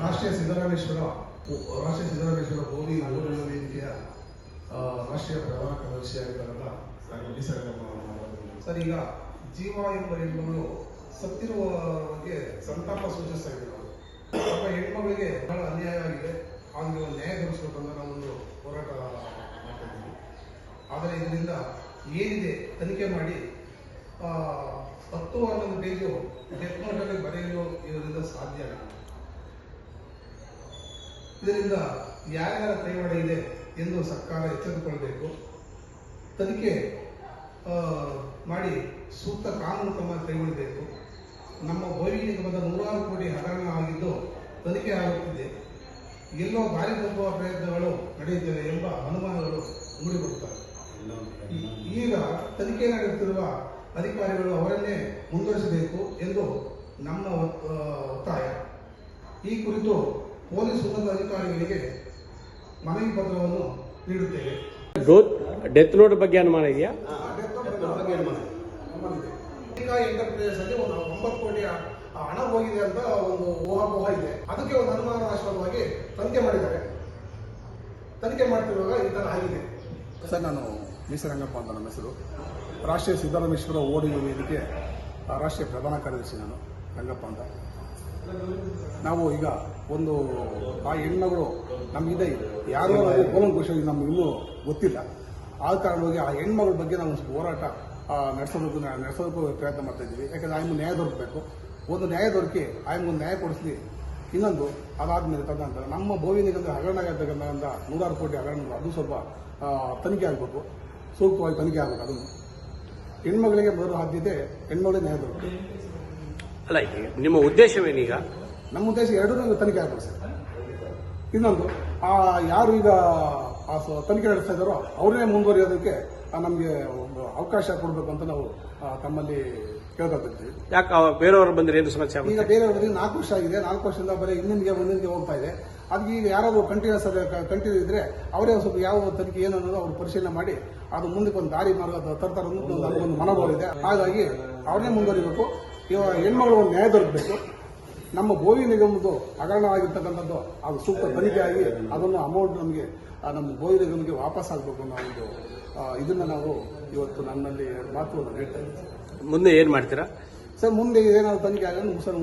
ರಾಷ್ಟ್ರೀಯ ಸಿದ್ದರಾಮೇಶ್ವರ ರಾಷ್ಟ್ರೀಯ ಸಿದ್ದರಾಮೇಶ್ವರ ಬೋಧಿ ಊರಿನ ವೇದಿಕೆಯ ಆ, ರಾಷ್ಟ್ರೀಯ ಪ್ರಧಾನ ಕಾರ್ಯದರ್ಶಿಯಾಗಿದ್ದಾರಲ್ಲ ಡಿ ಅವರು. ಸರ್ ಈಗ ಜೀವ ಎಂಬ ಹೆಣ್ಮಗಳು ಸತ್ತಿರುವ ಬಗ್ಗೆ ಸಂತಾಪ ಸೂಚಿಸ್ತಾ ಇದ್ದೀವಿ ನಾವು ಒಬ್ಬ ಹೆಣ್ಮಗಳಿಗೆ ಬಹಳ ಅನ್ಯಾಯ ಆಗಿದೆ ಹಾಗೆ ಒಂದು ನ್ಯಾಯ ದೊರಕಿಸ್ಬೇಕಂತ ನಾವೊಂದು ಹೋರಾಟ ಮಾಡ್ತಾ ಇದ್ದೀವಿ ಆದರೆ ಇದರಿಂದ ಏನಿದೆ ತನಿಖೆ ಮಾಡಿ ಆ, ಹತ್ತು ಹನ್ನೊಂದು ಪೇಜು ಡೆತ್ ನೋಟಲ್ಲಿ ಬರೆಯಲು ಇದರಿಂದ ಸಾಧ್ಯ ಇಲ್ಲ ಇದರಿಂದ ಯಾರ್ಯಾರ ಕೈವಾಡ ಇದೆ ಎಂದು ಸರ್ಕಾರ ಎಚ್ಚೆತ್ತುಕೊಳ್ಬೇಕು. ತನಿಖೆ ಮಾಡಿ ಸೂಕ್ತ ಕಾನೂನು ಕ್ರಮ ಕೈಗೊಳ್ಳಬೇಕು. ನಮ್ಮ ಭೋವಿ ನಿಗಮದ ನೂರಾರು ಕೋಟಿ ಹಗರಣ ಆಗಿದ್ದು ತನಿಖೆ ಆಗುತ್ತಿದೆ. ಎಲ್ಲೋ ದಾರಿ ತಪ್ಪುವ ಪ್ರಯತ್ನಗಳು ನಡೆಯುತ್ತವೆ ಎಂಬ ಅನುಮಾನಗಳು ಮೂಡಿಬರುತ್ತವೆ. ಈಗ ತನಿಖೆ ನಡೆಯುತ್ತಿರುವ ಅಧಿಕಾರಿಗಳು ಅವರನ್ನೇ ಮುಂದುವರಿಸಬೇಕು ಎಂದು ನಮ್ಮ ಒತ್- ಒತ್ತಾಯ. ಈ ಕುರಿತು ಪೊಲೀಸ್ ಉನ್ನತ ಅಧಿಕಾರಿಗಳಿಗೆ ಮನವಿ ಪತ್ರವನ್ನು ನೀಡುತ್ತೇವೆ. ಡೋತ್ ಡೆತ್ ನೋಟ್ ಬಗ್ಗೆ ಅನುಮಾನ ಇದೆಯಾ? ಎಂಟರ್ಪ್ರೈಸಸ್ ಅಲ್ಲಿ ಒಂದು ಒಂಬತ್ತು ಕೋಟಿ ಆ- ಹಣ ಹೋಗಿದೆ ಅಂತ ಒಂದು ಊಹಾಪೋಹ ಇದೆ. ಅದಕ್ಕೆ ಒಂದು ಅನುಮಾನಾಸ್ಪದವಾಗಿ ತನಿಖೆ ಮಾಡಿದ್ದಾರೆ. ತನಿಖೆ ಮಾಡ್ತಿರುವಾಗ ಈ ಥರ ಆಗಿದೆ. ಸರ್ ನಾನು ಮೀಸರಂಗಪ್ಪ ಅಂತ ನನ್ನ ಹೆಸರು. ರಾಷ್ಟ್ರೀಯ ಸಿದ್ದರಾಮೇಶ್ವರ ಓಡಿ ವೇದಿಕೆ ಆ, ರಾಷ್ಟ್ರೀಯ ಪ್ರಧಾನ ಕಾರ್ಯದರ್ಶಿ ನಾನು ರಂಗಪ್ಪ ಅಂತ. ನಾವು ಈಗ ಒಂದು ಆ ಹೆಣ್ಮಗಳು ನಮಗಿದೆ. ಯಾರೋ ಕೋಮನ್ ಕೂಲಂಕುಷವಾಗಿ ನಮ್ಗೆ ಗೊತ್ತಿಲ್ಲ. ಆ ಕಾರಣವಾಗಿ ಆ ಹೆಣ್ಮಗಳ ಬಗ್ಗೆ ನಾವು ಒಂದು ಹೋರಾಟ ನಡೆಸೋದಕ್ಕೂ ನಡೆಸೋದಕ್ಕೂ ಪ್ರಯತ್ನ ಮಾಡ್ತಾ ಇದ್ದೀವಿ. ಯಾಕಂದ್ರೆ ಆಯ್ಮ ನ್ಯಾಯ ದೊರಕಬೇಕು. ಒಂದು ನ್ಯಾಯ ದೊರಕಿ ಒಂದು ನ್ಯಾಯ ಕೊಡಿಸ್ಲಿ. ಇನ್ನೊಂದು ಅದಾದ್ಮೇಲೆ ತದನಂತರ ನಮ್ಮ ಭೋವಿನಿಗಂದ್ರೆ ಹಗರಣ ಆಗಿರ್ತಕ್ಕಂಥ ನೂರಾರು ಕೋಟಿ ಹಗರಣಗಳು ಅದು ಸ್ವಲ್ಪ ತನಿಖೆ ಆಗಬೇಕು. ಸೂಕ್ತವಾಗಿ ತನಿಖೆ ಆಗಬೇಕು ಅದನ್ನು. ಹೆಣ್ಮಗಳಿಗೆ ಮೊದಲು ಆದ್ಯತೆ, ಹೆಣ್ಮಗಳಿಗೆ ನ್ಯಾಯ ದೊರಕಬೇಕು ಅಲ್ಲ ನಿಮ್ಮ ಉದ್ದೇಶವೇನೀಗ? ನಮ್ಮ ಉದ್ದೇಶ ಎರಡೂ ತನಿಖೆ ಆಗಬೇಕು ಸರ್. ಇನ್ನೊಂದು ಆ ಯಾರು ಈಗ ಆ ತನಿಖೆ ನಡೆಸ್ತಾ ಇದ್ದಾರೋ ಅವರೇ ಮುಂದುವರಿಯೋದಕ್ಕೆ ನಮಗೆ ಒಂದು ಅವಕಾಶ ಕೊಡಬೇಕು ಅಂತ ನಾವು ತಮ್ಮಲ್ಲಿ ಕೇಳ್ಕೊತಿರ್ತೀವಿ ಯಾಕೆ ಬೇರೆಯವರು ಬಂದ್ರೆ ಏನು ಸಮಸ್ಯೆ ಈಗ ಬೇರೆಯವರಿಗೆ ನಾಲ್ಕು ವರ್ಷ ಆಗಿದೆ ನಾಲ್ಕು ವರ್ಷದಿಂದ ಬರೀ ಇನ್ನೊಂದಿಗೆ ಒಂದೊಂದಿಗೆ ಹೋಗ್ತಾ ಇದೆ. ಅದಕ್ಕೆ ಈಗ ಯಾರಾದರೂ ಕಂಟಿನ್ಯೂಸ್ ಕಂಟಿನ್ಯೂ ಇದ್ರೆ ಅವರೇ ಸ್ವಲ್ಪ ಯಾವ ತನಿಖೆ ಏನು ಅನ್ನೋದು ಅವ್ರು ಪರಿಶೀಲನೆ ಮಾಡಿ ಅದು ಮುಂದಕ್ಕೆ ಒಂದು ದಾರಿ ಮಾರ್ಗ ತರ್ತಾರೆ ಅನ್ನೋದು ಒಂದು ಮನೋಭಾವ ಇದೆ. ಹಾಗಾಗಿ ಅವ್ರನ್ನೇ ಮುಂದುವರಿಬೇಕು. ಇವಾಗ ಹೆಣ್ಮಗಳು ಒಂದು ನ್ಯಾಯ ದೊರಕಬೇಕು. ನಮ್ಮ ಭೋವಿ ನಿಗಮದ್ದು ಹಗರಣವಾಗಿರ್ತಕ್ಕಂಥದ್ದು ಅದು ಸೂಕ್ತ ತನಿಖೆ ಆಗಿ ಅದನ್ನು ಅಮೌಂಟ್ ನಮಗೆ ನಮ್ಮ ಭೋವಿ ನಿಗಮಕ್ಕೆ ವಾಪಸ್ ಆಗಬೇಕು ಅನ್ನೋ ಒಂದು ಇದನ್ನು ನಾವು ಇವತ್ತು ನನ್ನಲ್ಲಿ ಎರಡು ಮಾತುಗಳನ್ನು ಹೇಳ್ತಾ ಇದ್ದೀವಿ. ಮುಂದೆ ಏನು ಮಾಡ್ತೀರಾ? ಸರ್ ಮುಂದೆ ಏನಾದ್ರು ತನಿಖೆ ಆಗಲ್ಲ ಸರ್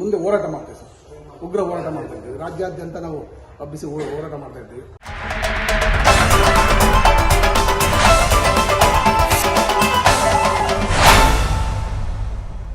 ಮುಂದೆ ಹೋರಾಟ ಮಾಡ್ತೀವಿ ಸರ್. ಉಗ್ರ ಹೋರಾಟ ಮಾಡ್ತಾ ಇದ್ದೀವಿ. ರಾಜ್ಯಾದ್ಯಂತ ನಾವು ಹಬ್ಬಿಸಿ ಹೋರಾಟ ಮಾಡ್ತಾ ಇದ್ದೀವಿ.